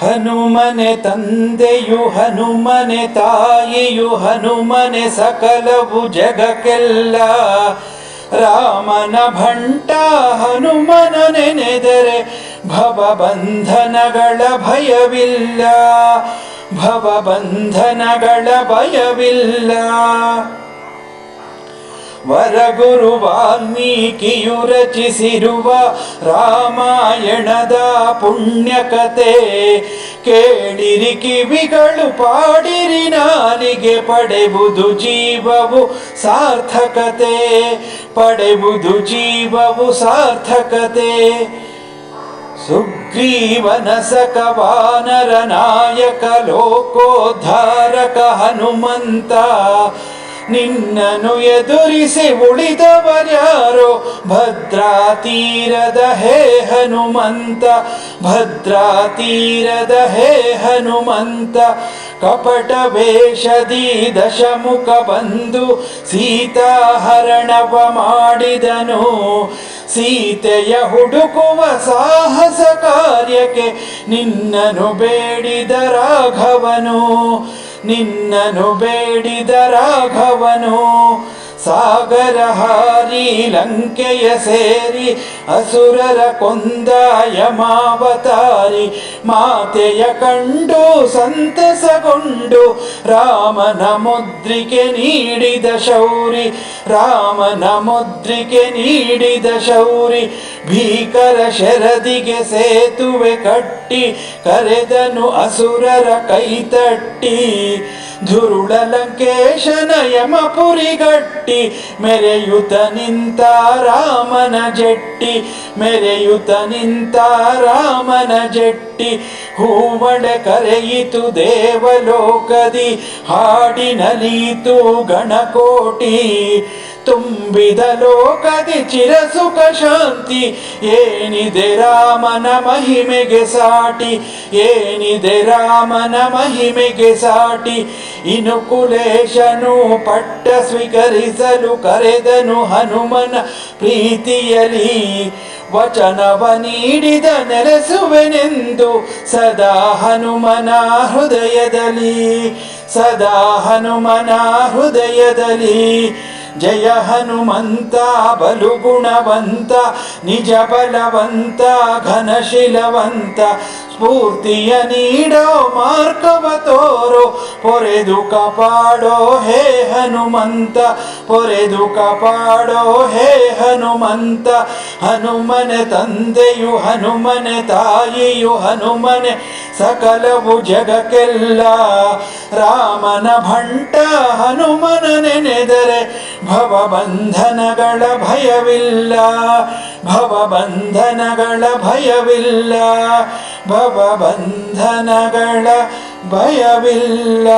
ಹನುಮನೆ ತಂದೆಯು ಹನುಮನೆ, ತಾಯಿಯು ಹನುಮನೆ, ಸಕಲವು ಜಗಕ್ಕೆಲ್ಲ. ರಾಮನ ಭಂಟ ಹನುಮನ ನೆನೆದರೆ ಭವಬಂಧನಗಳ ಭಯವಿಲ್ಲ. ಭವಬಂಧನಗಳ ಭಯವಿಲ್ಲ. ವರಗುರು ವಾಲ್ಮೀಕಿಯು ರಚಿಸಿರುವ ರಾಮಾಯಣದ ಪುಣ್ಯಕತೆ. ಕೇಳಿರಿ ಕಿವಿಗಳು ಪಾಡಿರಿ ನಾಲಿಗೆ ಪಡೆಬುದು ಜೀವವು ಸಾರ್ಥಕತೆ. ಪಡೆಬುದು ಜೀವವು ಸಾರ್ಥಕತೆ. ಸುಗ್ರೀವನ ಸಕವಾನರ ನಾಯಕ ಲೋಕೋದ್ಧಾರಕ ಹನುಮಂತ. ನಿನ್ನನು ಎದುರಿಸಿ ಉಳಿದವರ್ಯಾರೋ ಭದ್ರಾ ತೀರದ ಹೇ ಹನುಮಂತ ಭದ್ರಾ ತೀರದ ಹೇ ಹನುಮಂತ. ಕಪಟ ವೇಷದಿ ದಶಮುಖ ಬಂದು ಸೀತಾಹರಣವ ಮಾಡಿದನು. ಸೀತೆಯ ಹುಡುಕುವ ಸಾಹಸ ಕಾರ್ಯಕ್ಕೆ ನಿನ್ನನು ಬೇಡಿದ ರಾಘವನು. ನಿನ್ನನು ಬೇಡಿದ ರಾಘವನು. ಸಾಗರ ಹಾರಿ ಲಂಕೆಯ ಸೇರಿ ಅಸುರರ ಕೊಂದ ಯಮಾವತಾರಿ ಮಾತೆಯ ಕಂಡು ಸಂತಸಗೊಂಡು ರಾಮನ ಮುದ್ರಿಕೆ ನೀಡಿದ ಶೌರಿ, ರಾಮನ ಮುದ್ರಿಕೆ ನೀಡಿದ ಶೌರಿ, ಭೀಕರ ಶರದಿಗೆ ಸೇತುವೆ ಕಟ್ಟಿ ಕರೆದನು ಅಸುರರ ಕೈತಟ್ಟಿ ಧುರುಳ ಲಂಕೇಶನ ಯಮಪುರಿಗಟ್ಟಿ ಮೆರೆಯುತ ನಿಂತ ರಾಮನ ಜಟ್ಟಿ, ಮೆರೆಯುತ ನಿಂತ ರಾಮನ ಜಟ್ಟಿ, ಹೂವಡೆ ಕರೆಯಿತು ದೇವಲೋಕದಿ, ಹಾಡಿನಲೀತು ಗಣಕೋಟಿ ತುಂಬಿದ ಲೋಕದಿ ಚಿರಸುಖ ಶಾಂತಿ, ಏನಿದೆ ರಾಮನ ಮಹಿಮೆಗೆ ಸಾಟಿ, ಏನಿದೆ ರಾಮನ ಮಹಿಮೆಗೆ ಸಾಟಿ ಇನು ಕುಲೇಶನು ಪಟ್ಟ ಸ್ವೀಕರಿಸಲು ಕರೆದನು ಹನುಮನ ಪ್ರೀತಿಯಲ್ಲಿ. ವಚನವ ನೀಡಿದ ನೆಲೆಸುವೆನೆಂದು ಸದಾ ಹನುಮನ ಹೃದಯದಲ್ಲಿ, ಸದಾ ಹನುಮನ ಹೃದಯದಲ್ಲಿ. జయ హనుమంత బలుగుణవంత నిజ బలవంత ఘనశీలవంత ಸ್ಫೂರ್ತಿಯ ನೀಡೋ ಮಾರ್ಗವ ತೋರೋ, ಪೊರೆದು ಕಪಾಡೋ ಹೇ ಹನುಮಂತ, ಪೊರೆದು ಕಪಾಡೋ ಹೇ ಹನುಮಂತ, ಹನುಮನೆ ತಂದೆಯು ಹನುಮನೆ, ತಾಯಿಯು ಹನುಮನೆ, ಸಕಲವು ಜಗಕ್ಕೆಲ್ಲ. ರಾಮನ ಭಂಟ ಹನುಮನ ನೆನೆದರೆ ಭವಬಂಧನಗಳ ಭಯವಿಲ್ಲ ಭವಬಂಧನಗಳ ಭಯವಿಲ್ಲ. ಭವಬಂಧನಗಳ ಭಯವಿಲ್ಲ.